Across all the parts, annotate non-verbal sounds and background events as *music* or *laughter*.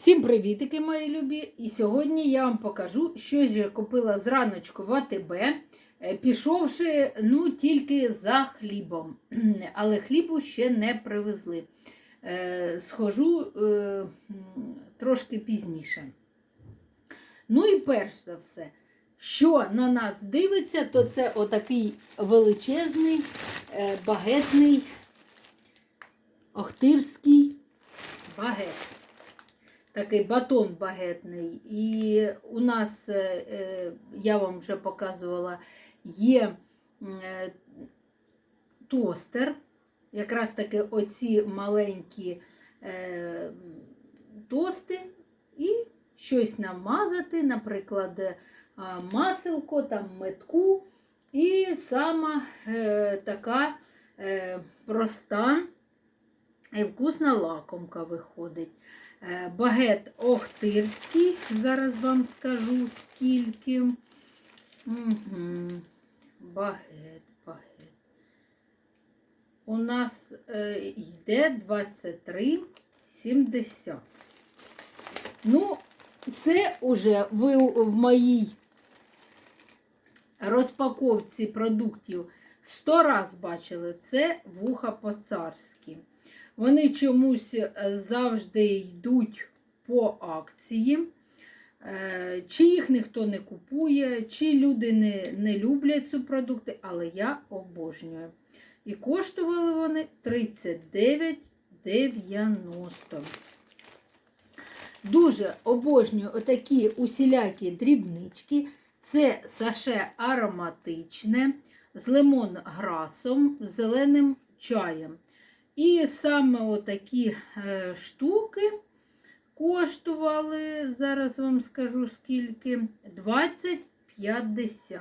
Всім привітики, мої любі! І сьогодні я вам покажу, що ж я купила зраночку в АТБ, е, пішовши ну, тільки за хлібом. *clears throat* Але хлібу ще не привезли. Е, Схожу е, трошки пізніше. Ну і перш за все, що на нас дивиться, то це отакий величезний, багетний, охтирський багет такий батон багетний. І у нас, е, е, я вам вже показувала, є е, тостер. Якраз таки оці маленькі тости, і щось намазати, наприклад, маселко, там метку. І сама е, така е, проста і вкусна лакомка виходить. Е, Багет Охтирський, зараз вам скажу скільки. Угу. Багет, багет. У нас е, йде 23,70. Ну, це уже ви в моїй розпаковці продуктів 100 раз бачили. Це вуха по-царськи. Вони чомусь е, завжди йдуть по акції. Е, Чи їх ніхто не купує, чи люди не, не люблять ці продукти, але я обожнюю. І коштували вони 39,90. Дуже обожнюю отакі усілякі дрібнички. Це саше ароматичне з лимон-грасом, зеленим чаєм. І саме отакі е, штуки коштували, зараз вам скажу скільки, 20,50.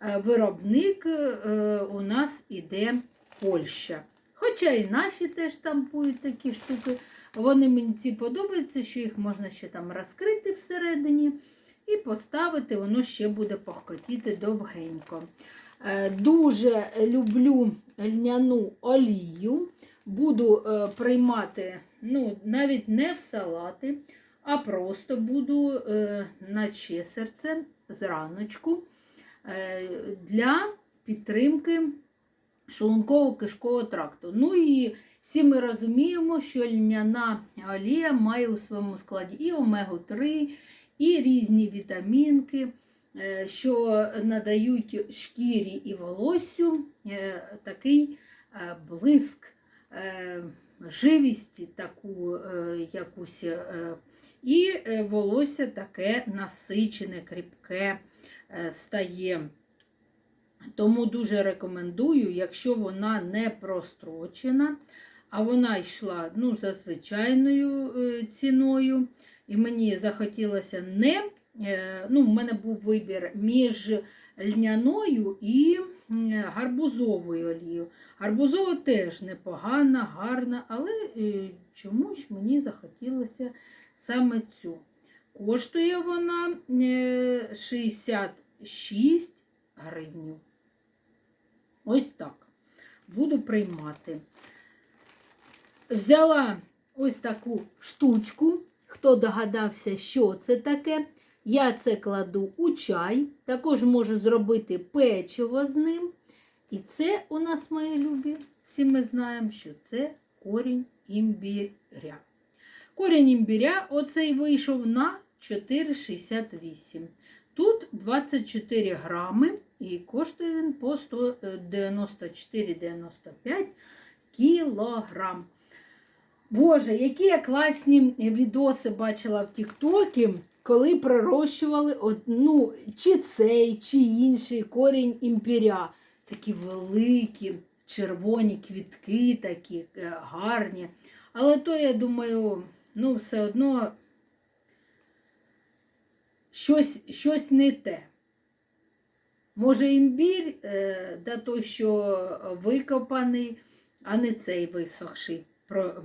Е, Виробник е, у нас іде Польща. Хоча і наші теж тампують такі штуки. Вони мені ці подобаються, що їх можна ще там розкрити всередині і поставити, воно ще буде похкотіти довгенько. Дуже люблю льняну олію. Буду е, приймати ну, навіть не в салати, а просто буду е, на чесерце зраночку е, для підтримки шлунково-кишкового тракту. Ну і всі ми розуміємо, що льняна олія має у своєму складі і омегу-3, і різні вітамінки, що надають шкірі і волоссю такий блиск, живість таку е, якусь. е, І е, волосся таке насичене, кріпке е, стає. Тому дуже рекомендую, якщо вона не прострочена, а вона йшла ну, за звичайною е, ціною. І мені захотілося не, е, ну, в мене був вибір між льняною і гарбузовою олією. Гарбузова теж непогана, гарна, але е, чомусь мені захотілося саме цю. Коштує вона е, 66 гривнів. Ось так. Буду приймати. Взяла ось таку штучку. Хто догадався, що це таке? Я це кладу у чай. Також можу зробити печиво з ним. І це у нас, мої любі, всі ми знаємо, що це корінь імбіря. Корінь імбіря оцей вийшов на 4,68. Тут 24 грами і коштує він по 194,95 кілограм. Боже, які я класні відоси бачила в Тіктокі, коли пророщували од- ну, чи цей, чи інший корінь імпіря. Такі великі, червоні квітки, такі е, гарні. Але то, я думаю, ну, все одно щось, щось не те. Може, імбір, е, да той, що викопаний, а не цей висохший про,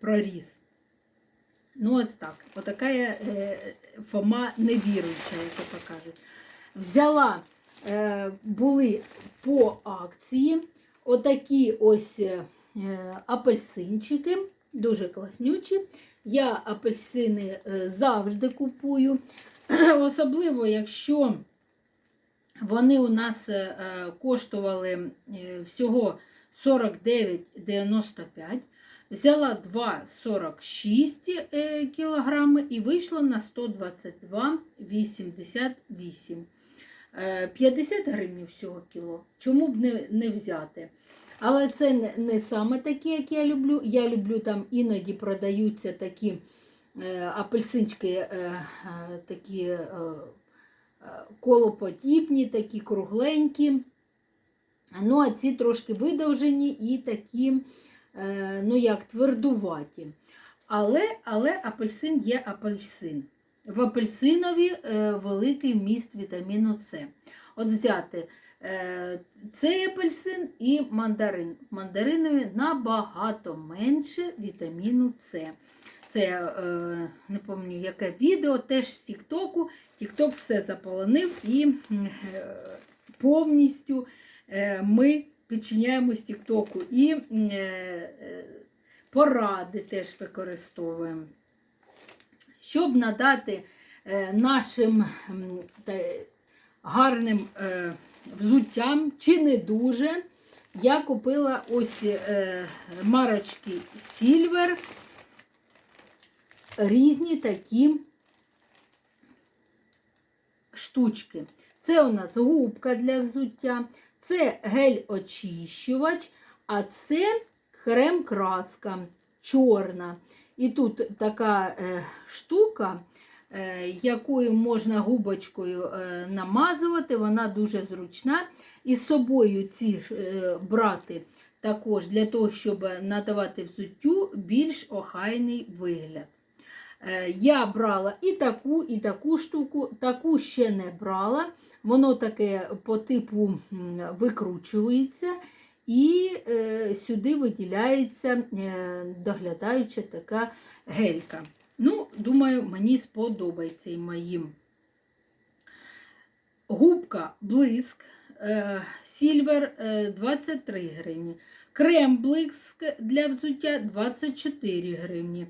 проріс. Ну, ось так. Отака я е, Фома невіруюча, як то кажуть. Взяла, е, були по акції отакі ось е, апельсинчики, дуже класнючі. Я апельсини завжди купую, *clears throat* особливо якщо вони у нас коштували всього 49,95. Взяла 2,46 е, кілограми і вийшло на 122,88. Е, 50 гривень всього кіло. Чому б не, не взяти? Але це не, саме такі, як я люблю. Я люблю там іноді продаються такі е, апельсинчики, е, такі колоподібні, такі кругленькі. Ну, а ці трошки видовжені і такі, ну як, твердуваті. Але, але апельсин є апельсин. В апельсинові е, великий вміст вітаміну С. От взяти е, цей апельсин і мандарин. Мандаринові набагато менше вітаміну С. Це е, не пам'ятаю, яке відео, теж з Тіктоку. Тікток все заполонив і е, повністю е, ми підчиняємось Тіктоку. І е, е, поради теж використовуємо. Щоб надати е, нашим гарним взуттям, чи не дуже, я купила ось марочки Silver, різні такі штучки. Це у нас губка для взуття, це гель-очищувач, а це крем-краска чорна. І тут така е, штука, е, якою можна губочкою е, намазувати, вона дуже зручна. І з собою ці брати також для того, щоб надавати взуттю більш охайний вигляд. Я брала і таку, і таку штуку, таку ще не брала. Воно таке по типу викручується, і е, сюди виділяється е, доглядаюча така гелька. Ну, думаю, мені сподобається і моїм. Губка блиск Сільвер е, 23 гривні. Крем блиск для взуття 24 гривні.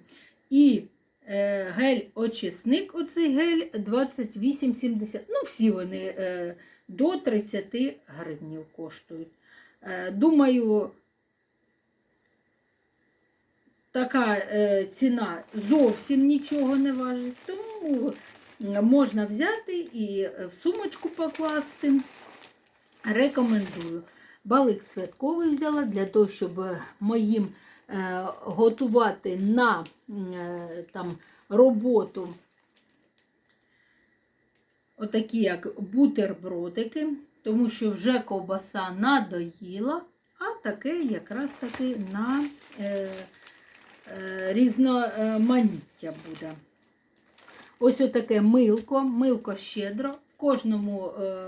І гель-очисник, оцей гель 28,70. Ну, всі вони е, до 30 гривнів коштують. Е, думаю, така е, ціна зовсім нічого не важить, тому можна взяти і в сумочку покласти. Рекомендую. Балик святковий взяла для того, щоб моїм е, готувати на е, там, роботу отакі як бутербродики, тому що вже ковбаса надоїла, а таке якраз таки на е, е, різноманіття буде. Ось отаке милко, милко щедро. В кожному е,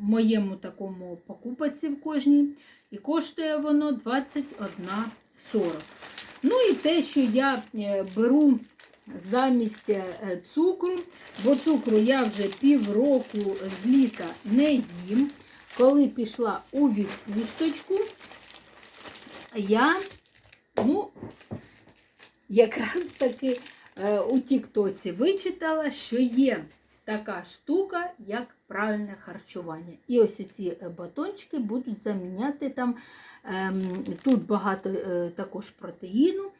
моєму такому покупаці в кожній. І коштує воно 21,40. Ну і те, що я е, беру замість е, цукру, бо цукру я вже півроку з літа не їм. Коли пішла у відпусточку, я, ну, якраз таки е, у Тіктоці вичитала, що є така штука, як правильне харчування. І ось ці е, батончики будуть заміняти там, ем, тут багато е, також протеїну,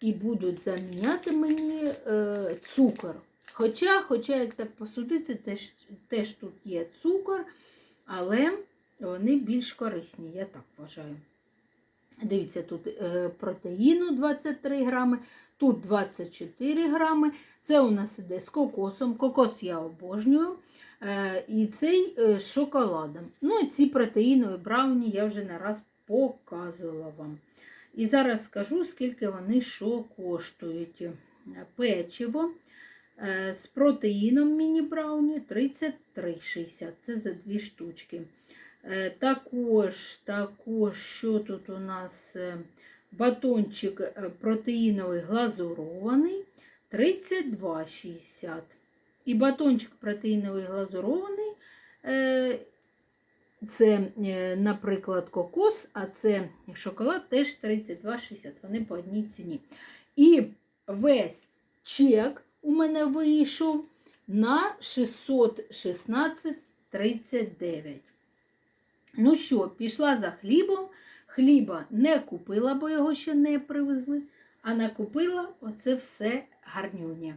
і будуть заміняти мені е, цукор. Хоча, хоча, як так посудити, теж, теж тут є цукор, але вони більш корисні, я так вважаю. Дивіться, тут протеїну 23 грами, тут 24 грами. Це у нас іде з кокосом. Кокос я обожнюю. Е, і цей е, з шоколадом. Ну, і ці протеїнові брауні я вже не раз показувала вам. І зараз скажу, скільки вони що коштують. Печиво е, з протеїном міні-брауні 33,60. Це за дві штучки. Також, також, що тут у нас батончик е, протеїновий глазурований 32,60. І батончик протеїновий глазурований. е, Це, е, наприклад, кокос, а це шоколад теж 32,60. Вони по одній ціні. І весь чек у мене вийшов на 616,39. Ну що, пішла за хлібом. Хліба не купила, бо його ще не привезли, а накупила оце все гарнюнє.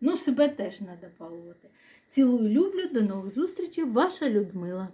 Ну, себе теж треба балувати. Цілую, люблю, до нових зустрічей, ваша Людмила.